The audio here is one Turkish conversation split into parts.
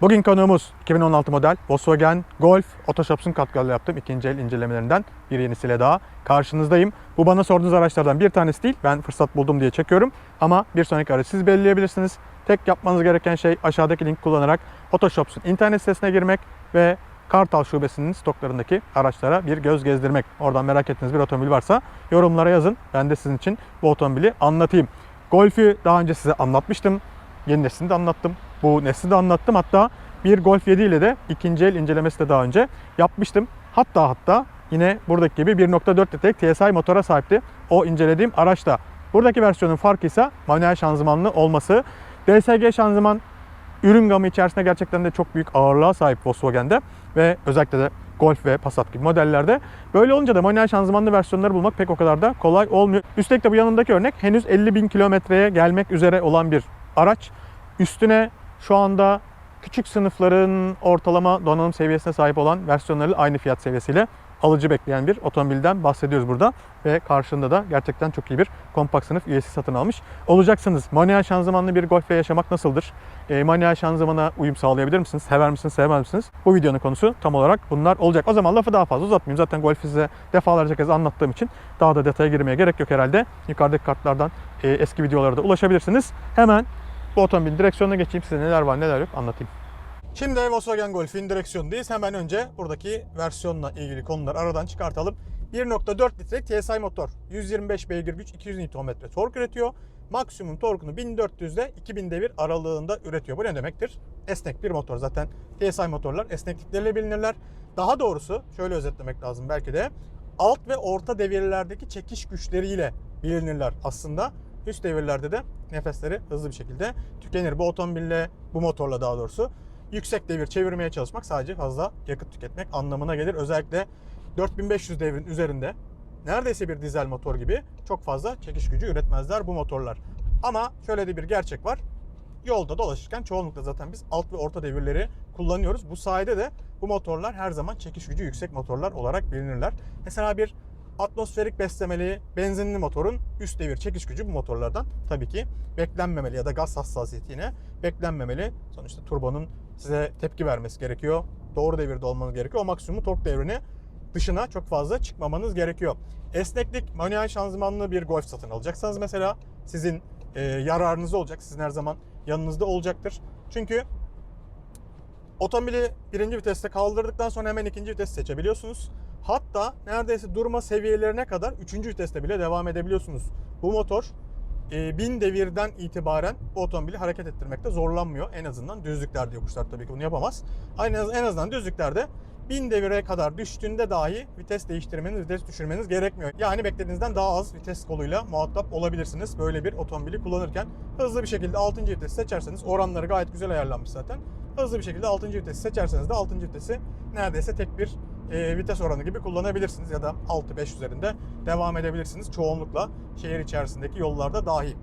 Bugün konuğumuz 2016 model Volkswagen Golf Otoshops'un katkılarıyla yaptığım ikinci el incelemelerinden bir yenisiyle daha karşınızdayım. Bu bana sorduğunuz araçlardan bir tanesi değil. Ben fırsat buldum diye çekiyorum. Ama bir sonraki aracı siz belirleyebilirsiniz. Tek yapmanız gereken şey aşağıdaki link kullanarak Otoshops'un internet sitesine girmek ve Kartal Şubesi'nin stoklarındaki araçlara bir göz gezdirmek. Oradan merak ettiğiniz bir otomobil varsa yorumlara yazın. Ben de sizin için bu otomobili anlatayım. Golf'ü daha önce size anlatmıştım. Yeni neslini de anlattım. Bu nesli de anlattım. Hatta bir Golf 7 ile de ikinci el incelemesi de daha önce yapmıştım. Hatta hatta yine buradaki gibi 1.4 litrelik TSI motora sahipti. O incelediğim araçta. Buradaki versiyonun farkı ise manuel şanzımanlı olması. DSG şanzıman ürün gamı içerisinde gerçekten de çok büyük ağırlığa sahip Volkswagen'de ve özellikle de Golf ve Passat gibi modellerde. Böyle olunca da manuel şanzımanlı versiyonları bulmak pek o kadar da kolay olmuyor. Üstelik de bu yanındaki örnek henüz 50 bin kilometreye gelmek üzere olan bir araç. Üstüne şu anda küçük sınıfların ortalama donanım seviyesine sahip olan versiyonları aynı fiyat seviyesiyle alıcı bekleyen bir otomobilden bahsediyoruz burada. Ve karşında da gerçekten çok iyi bir kompakt sınıf üyesi satın almış olacaksınız. Manuel şanzımanlı bir Golf'le yaşamak nasıldır? E, manuel şanzımana uyum sağlayabilir misiniz? Sever misiniz, sevmez misiniz? Bu videonun konusu tam olarak bunlar olacak. O zaman lafı daha fazla uzatmayayım. Zaten Golf'i size defalarca kez anlattığım için daha da detaya girmeye gerek yok herhalde. Yukarıdaki kartlardan e, eski videolara da ulaşabilirsiniz. Hemen bu otomobilin direksiyonuna geçeyim. Size neler var neler yok anlatayım. Şimdi Volkswagen Golf'in direksiyonundayız. Hemen önce buradaki versiyonla ilgili konuları aradan çıkartalım. 1.4 litrelik TSI motor. 125 beygir güç, 200 Nm tork üretiyor. Maksimum torkunu 1400 ile 2000 devir aralığında üretiyor. Bu ne demektir? Esnek bir motor. Zaten TSI motorlar esneklikleriyle bilinirler. Daha doğrusu şöyle özetlemek lazım belki de. Alt ve orta devirlerdeki çekiş güçleriyle bilinirler aslında. Üst devirlerde de nefesleri hızlı bir şekilde tükenir. Bu otomobille, bu motorla daha doğrusu yüksek devir çevirmeye çalışmak sadece fazla yakıt tüketmek anlamına gelir. Özellikle 4500 devrin üzerinde neredeyse bir dizel motor gibi çok fazla çekiş gücü üretmezler bu motorlar. Ama şöyle de bir gerçek var. Yolda dolaşırken çoğunlukla zaten biz alt ve orta devirleri kullanıyoruz. Bu sayede de bu motorlar her zaman çekiş gücü yüksek motorlar olarak bilinirler. Mesela bir atmosferik beslemeli benzinli motorun üst devir çekiş gücü bu motorlardan tabii ki beklenmemeli ya da gaz hassasiyeti yine beklenmemeli. Sonuçta turbonun size tepki vermesi gerekiyor. Doğru devirde olmanız gerekiyor. O maksimum tork devrini dışına çok fazla çıkmamanız gerekiyor. Esneklik, manuel şanzımanlı bir Golf satın alacaksanız mesela sizin e, yararınıza olacak. Sizin her zaman yanınızda olacaktır. Çünkü otomobili birinci viteste kaldırdıktan sonra hemen ikinci vites seçebiliyorsunuz. Hatta neredeyse durma seviyelerine kadar üçüncü viteste bile devam edebiliyorsunuz. Bu motor e, 1000 devirden itibaren bu otomobili hareket ettirmekte zorlanmıyor. En azından düzlüklerde yokuşlar tabii ki bunu yapamaz. Aynı en azından düzlüklerde 1000 devire kadar düştüğünde dahi vites değiştirmeniz, vites düşürmeniz gerekmiyor. Yani beklediğinizden daha az vites koluyla muhatap olabilirsiniz böyle bir otomobili kullanırken. Hızlı bir şekilde 6. vitesi seçerseniz oranları gayet güzel ayarlanmış zaten. Hızlı bir şekilde 6. vitesi seçerseniz de 6. vitesi neredeyse tek bir e, vites oranı gibi kullanabilirsiniz ya da 6-5 üzerinde devam edebilirsiniz çoğunlukla şehir içerisindeki yollarda dahi.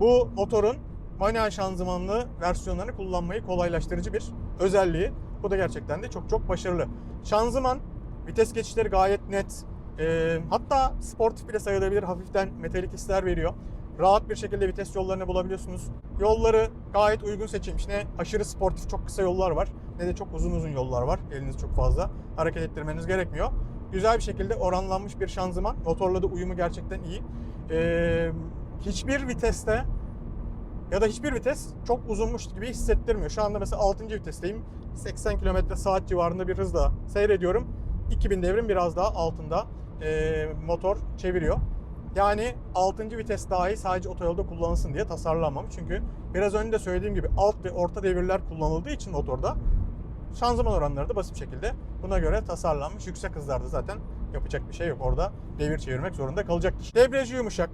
Bu motorun manuel şanzımanlı versiyonlarını kullanmayı kolaylaştırıcı bir özelliği. Bu da gerçekten de çok çok başarılı. Şanzıman, vites geçişleri gayet net. E, hatta sportif bile sayılabilir. Hafiften metalik hisler veriyor. Rahat bir şekilde vites yollarını bulabiliyorsunuz. Yolları gayet uygun seçilmiş. Ne aşırı sportif çok kısa yollar var ne de çok uzun uzun yollar var. Eliniz çok fazla hareket ettirmeniz gerekmiyor. Güzel bir şekilde oranlanmış bir şanzıman. Motorla da uyumu gerçekten iyi. Ee, hiçbir viteste ya da hiçbir vites çok uzunmuş gibi hissettirmiyor. Şu anda mesela 6. vitesteyim. 80 km saat civarında bir hızla seyrediyorum. 2000 devrin biraz daha altında e, motor çeviriyor. Yani 6. vites dahi sadece otoyolda kullanılsın diye tasarlanmamış. Çünkü biraz önce de söylediğim gibi alt ve orta devirler kullanıldığı için motorda şanzıman oranları da basit şekilde buna göre tasarlanmış. Yüksek hızlarda zaten yapacak bir şey yok. Orada devir çevirmek zorunda kalacaktır. Debriyajı yumuşak.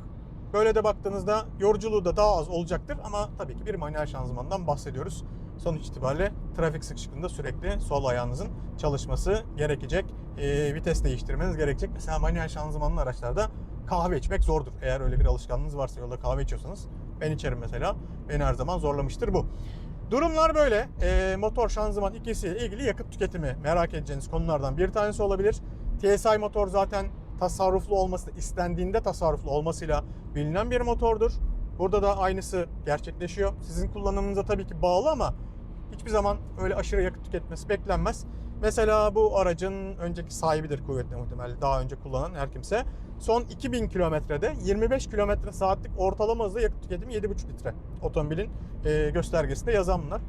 Böyle de baktığınızda yoruculuğu da daha az olacaktır ama tabii ki bir manuel şanzımandan bahsediyoruz. Sonuç itibariyle trafik sıkışıklığında sürekli sol ayağınızın çalışması gerekecek. E, vites değiştirmeniz gerekecek. Mesela manuel şanzımanlı araçlarda kahve içmek zordur. Eğer öyle bir alışkanlığınız varsa yolda kahve içiyorsanız ben içerim mesela. Beni her zaman zorlamıştır bu. Durumlar böyle. E, motor şanzıman ikisiyle ilgili yakıt tüketimi merak edeceğiniz konulardan bir tanesi olabilir. TSI motor zaten tasarruflu olması, istendiğinde tasarruflu olmasıyla bilinen bir motordur. Burada da aynısı gerçekleşiyor. Sizin kullanımınıza tabii ki bağlı ama hiçbir zaman öyle aşırı yakıt tüketmesi beklenmez. Mesela bu aracın önceki sahibidir kuvvetli muhtemelen daha önce kullanan her kimse. Son 2000 kilometrede 25 kilometre saatlik ortalama hızla yakıt tüketimi 7,5 litre. Otomobilin e, göstergesinde yazan bunlar.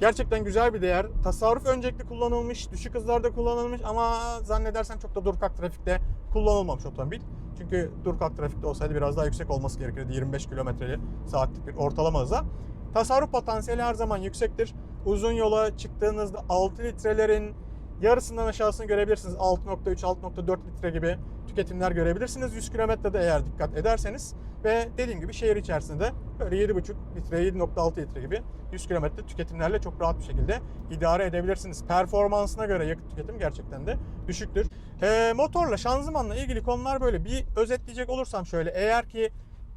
Gerçekten güzel bir değer. Tasarruf öncelikli kullanılmış, düşük hızlarda kullanılmış ama zannedersem çok da dur kalk trafikte kullanılmamış otomobil. Çünkü dur kalk trafikte olsaydı biraz daha yüksek olması gerekirdi. 25 kilometreli saatlik bir ortalama hıza. Tasarruf potansiyeli her zaman yüksektir. Uzun yola çıktığınızda 6 litrelerin yarısından aşağısını görebilirsiniz. 6.3, 6.4 litre gibi tüketimler görebilirsiniz. 100 kilometrede eğer dikkat ederseniz ve dediğim gibi şehir içerisinde böyle 7.5 litre, 7.6 litre gibi 100 kilometre tüketimlerle çok rahat bir şekilde idare edebilirsiniz. Performansına göre yakıt tüketim gerçekten de düşüktür. Ee, motorla, şanzımanla ilgili konular böyle. Bir özetleyecek olursam şöyle. Eğer ki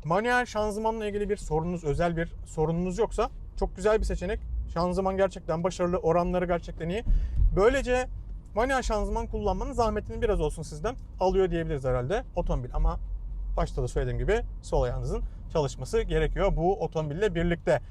manuel şanzımanla ilgili bir sorununuz, özel bir sorununuz yoksa çok güzel bir seçenek. Şanzıman gerçekten başarılı, oranları gerçekten iyi. Böylece manuel şanzıman kullanmanın zahmetini biraz olsun sizden alıyor diyebiliriz herhalde otomobil. Ama başta da söylediğim gibi sol ayağınızın çalışması gerekiyor bu otomobille birlikte.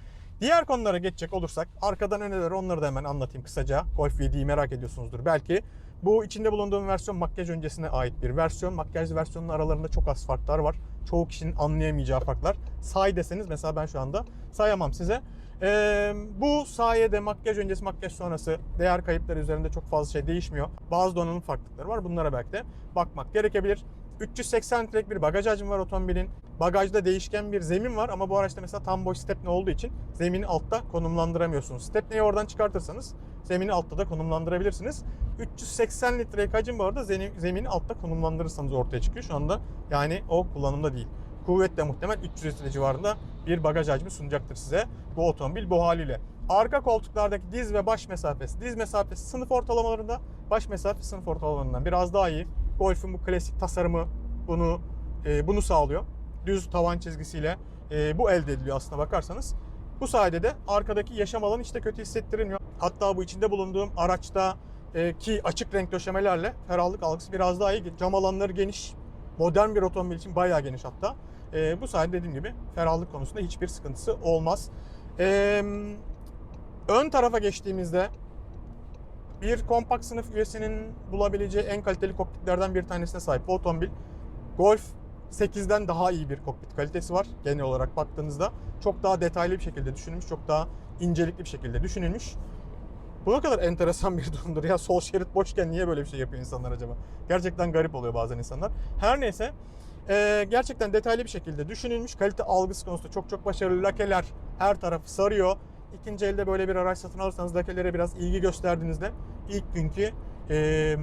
Diğer konulara geçecek olursak arkadan öne doğru onları da hemen anlatayım kısaca. Golf VD'yi merak ediyorsunuzdur belki. Bu içinde bulunduğum versiyon makyaj öncesine ait bir versiyon. Makyaj versiyonunun aralarında çok az farklar var. Çoğu kişinin anlayamayacağı farklar. Say deseniz mesela ben şu anda sayamam size. Ee, bu sayede makyaj öncesi makyaj sonrası değer kayıpları üzerinde çok fazla şey değişmiyor. Bazı donanım farklılıkları var. Bunlara belki de bakmak gerekebilir. 380 litrelik bir bagaj hacmi var otomobilin. Bagajda değişken bir zemin var ama bu araçta mesela tam boş stepne olduğu için zemini altta konumlandıramıyorsunuz. Stepneyi oradan çıkartırsanız zemini altta da konumlandırabilirsiniz. 380 litrelik hacim bu arada zemini altta konumlandırırsanız ortaya çıkıyor. Şu anda yani o kullanımda değil. Kuvvetle muhtemel 300 litre civarında bir bagaj hacmi sunacaktır size bu otomobil bu haliyle. Arka koltuklardaki diz ve baş mesafesi, diz mesafesi sınıf ortalamalarında, baş mesafesi sınıf ortalamalarından biraz daha iyi. Golf'ün bu klasik tasarımı bunu e, bunu sağlıyor. Düz tavan çizgisiyle e, bu elde ediliyor aslına bakarsanız. Bu sayede de arkadaki yaşam alanı hiç de kötü hissettirilmiyor. Hatta bu içinde bulunduğum araçta e, ki açık renk döşemelerle ferahlık algısı biraz daha iyi. Cam alanları geniş. Modern bir otomobil için bayağı geniş hatta. E, bu sayede dediğim gibi ferahlık konusunda hiçbir sıkıntısı olmaz. E, ön tarafa geçtiğimizde bir kompakt sınıf üyesinin bulabileceği en kaliteli kokpitlerden bir tanesine sahip bu otomobil. Golf 8'den daha iyi bir kokpit kalitesi var genel olarak baktığınızda. Çok daha detaylı bir şekilde düşünülmüş, çok daha incelikli bir şekilde düşünülmüş. Bu ne kadar enteresan bir durumdur ya. Sol şerit boşken niye böyle bir şey yapıyor insanlar acaba? Gerçekten garip oluyor bazen insanlar. Her neyse e, gerçekten detaylı bir şekilde düşünülmüş. Kalite algısı konusunda çok çok başarılı. Lakeler her tarafı sarıyor. İkinci elde böyle bir araç satın alırsanız lakelere biraz ilgi gösterdiğinizde ilk günkü e,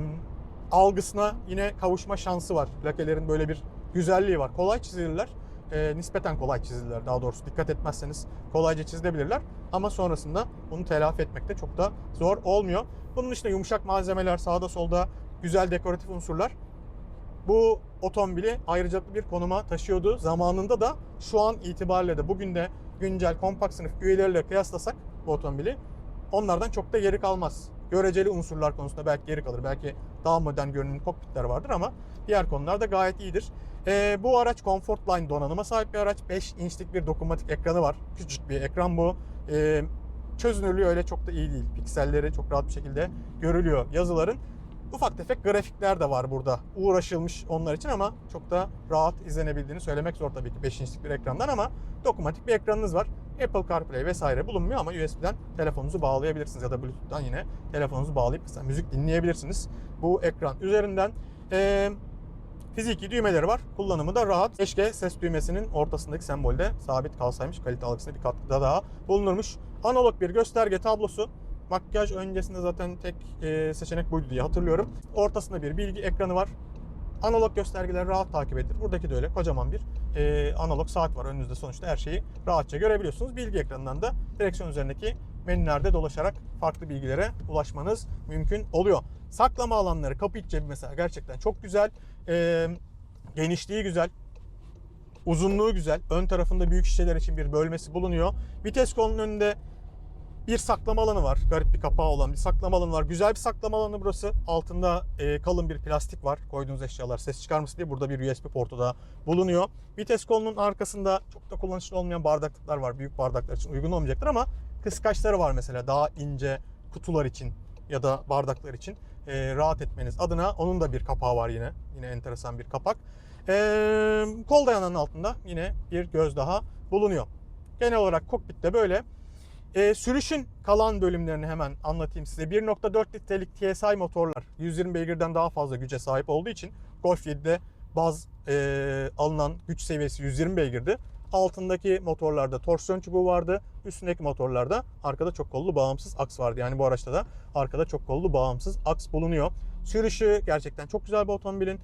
algısına yine kavuşma şansı var. Lakelerin böyle bir güzelliği var. Kolay çizilirler. E, nispeten kolay çizilirler daha doğrusu. Dikkat etmezseniz kolayca çizilebilirler. Ama sonrasında bunu telafi etmekte çok da zor olmuyor. Bunun dışında yumuşak malzemeler sağda solda güzel dekoratif unsurlar bu otomobili ayrıcalıklı bir konuma taşıyordu. Zamanında da şu an itibariyle de bugün de güncel kompakt sınıf üyeleriyle kıyaslasak bu otomobili onlardan çok da geri kalmaz. Göreceli unsurlar konusunda belki geri kalır. Belki daha modern görünümlü kokpitler vardır ama diğer konularda gayet iyidir. Ee, bu araç Comfortline donanıma sahip bir araç. 5 inçlik bir dokunmatik ekranı var. Küçük bir ekran bu. Ee, çözünürlüğü öyle çok da iyi değil. Pikselleri çok rahat bir şekilde görülüyor yazıların. Ufak tefek grafikler de var burada. Uğraşılmış onlar için ama çok da rahat izlenebildiğini söylemek zor tabii ki 5 inçlik bir ekrandan ama dokunmatik bir ekranınız var. Apple CarPlay vesaire bulunmuyor ama USB'den telefonunuzu bağlayabilirsiniz ya da Bluetooth'tan yine telefonunuzu bağlayıp mesela müzik dinleyebilirsiniz. Bu ekran üzerinden ee, fiziki düğmeleri var. Kullanımı da rahat. Keşke ses düğmesinin ortasındaki sembolde sabit kalsaymış. Kalite algısına bir katkıda daha bulunurmuş. Analog bir gösterge tablosu. Makyaj öncesinde zaten tek e, seçenek buydu diye hatırlıyorum. Ortasında bir bilgi ekranı var. Analog göstergeleri rahat takip edilir. Buradaki de öyle kocaman bir e, analog saat var. Önünüzde sonuçta her şeyi rahatça görebiliyorsunuz. Bilgi ekranından da direksiyon üzerindeki menülerde dolaşarak farklı bilgilere ulaşmanız mümkün oluyor. Saklama alanları, kapı iç cebi mesela gerçekten çok güzel. E, genişliği güzel. Uzunluğu güzel. Ön tarafında büyük şişeler için bir bölmesi bulunuyor. Vites kolunun önünde bir saklama alanı var. Garip bir kapağı olan bir saklama alanı var. Güzel bir saklama alanı burası. Altında e, kalın bir plastik var. Koyduğunuz eşyalar ses çıkarmasın diye burada bir USB portu da bulunuyor. Vites kolunun arkasında çok da kullanışlı olmayan bardaklıklar var. Büyük bardaklar için uygun olmayacaktır ama kıskaçları var mesela daha ince kutular için ya da bardaklar için e, rahat etmeniz adına. Onun da bir kapağı var yine. Yine enteresan bir kapak. E, kol dayananın altında yine bir göz daha bulunuyor. Genel olarak kokpitte böyle. E, sürüşün kalan bölümlerini hemen anlatayım size. 1.4 litrelik TSI motorlar 120 beygirden daha fazla güce sahip olduğu için Golf 7'de baz e, alınan güç seviyesi 120 beygirdi. Altındaki motorlarda torsiyon çubuğu vardı. Üstündeki motorlarda arkada çok kollu bağımsız aks vardı. Yani bu araçta da arkada çok kollu bağımsız aks bulunuyor. Sürüşü gerçekten çok güzel bir otomobilin.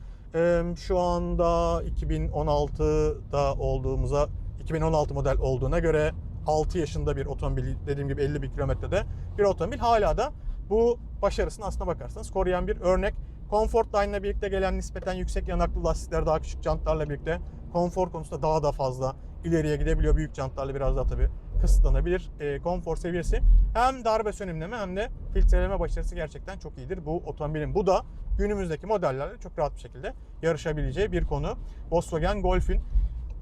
Şu anda 2016'da olduğumuza 2016 model olduğuna göre 6 yaşında bir otomobil dediğim gibi 50 bin kilometrede bir otomobil hala da bu başarısını aslına bakarsanız koruyan bir örnek. Comfort Line'la birlikte gelen nispeten yüksek yanaklı lastikler daha küçük jantlarla birlikte konfor konusunda daha da fazla ileriye gidebiliyor. Büyük jantlarla biraz daha tabii kısıtlanabilir e, konfor seviyesi. Hem darbe sönümleme hem de filtreleme başarısı gerçekten çok iyidir bu otomobilin. Bu da günümüzdeki modellerle çok rahat bir şekilde yarışabileceği bir konu. Volkswagen Golf'ün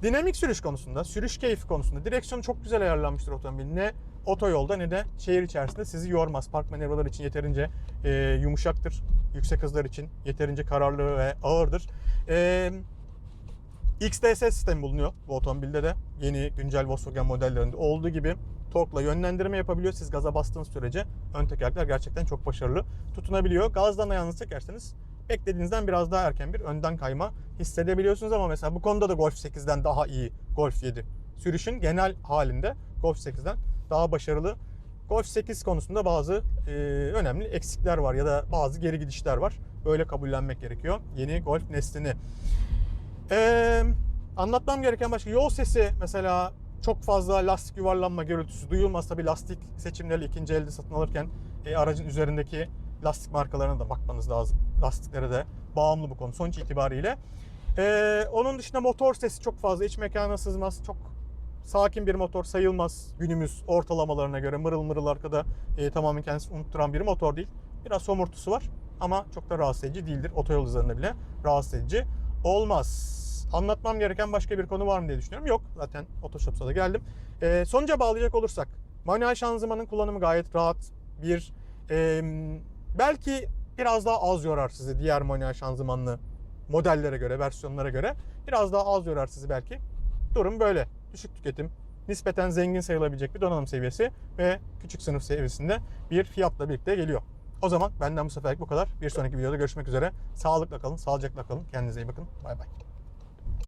Dinamik sürüş konusunda, sürüş keyfi konusunda direksiyon çok güzel ayarlanmıştır otomobil. Ne otoyolda ne de şehir içerisinde sizi yormaz. Park manevraları için yeterince e, yumuşaktır. Yüksek hızlar için yeterince kararlı ve ağırdır. E, XDS sistemi bulunuyor bu otomobilde de. Yeni güncel Volkswagen modellerinde olduğu gibi torkla yönlendirme yapabiliyor. Siz gaza bastığınız sürece ön tekerlekler gerçekten çok başarılı tutunabiliyor. Gazdan ayağınızı çekerseniz beklediğinizden biraz daha erken bir önden kayma hissedebiliyorsunuz ama mesela bu konuda da Golf 8'den daha iyi Golf 7. Sürüşün genel halinde Golf 8'den daha başarılı. Golf 8 konusunda bazı e, önemli eksikler var ya da bazı geri gidişler var. Böyle kabullenmek gerekiyor yeni Golf neslini. Ee, anlatmam gereken başka yol sesi mesela çok fazla lastik yuvarlanma gürültüsü duyulmaz. Tabi lastik seçimleri ikinci elde satın alırken e, aracın üzerindeki lastik markalarına da bakmanız lazım. Lastiklere de bağımlı bu konu sonuç itibariyle. Ee, onun dışında motor sesi çok fazla iç mekana sızmaz. Çok sakin bir motor sayılmaz günümüz ortalamalarına göre. Mırıl mırıl arkada e, tamamen kendisini unutturan bir motor değil. Biraz homurtusu var ama çok da rahatsız edici değildir. Otoyol üzerinde bile rahatsız edici olmaz. Anlatmam gereken başka bir konu var mı diye düşünüyorum. Yok zaten Otoshops'a da geldim. E, sonuca bağlayacak olursak manuel şanzımanın kullanımı gayet rahat. Bir e, belki biraz daha az yorar sizi diğer manuel şanzımanlı modellere göre, versiyonlara göre. Biraz daha az yorar sizi belki. Durum böyle. Düşük tüketim, nispeten zengin sayılabilecek bir donanım seviyesi ve küçük sınıf seviyesinde bir fiyatla birlikte geliyor. O zaman benden bu seferlik bu kadar. Bir sonraki videoda görüşmek üzere. Sağlıkla kalın, sağlıcakla kalın. Kendinize iyi bakın. Bay bay.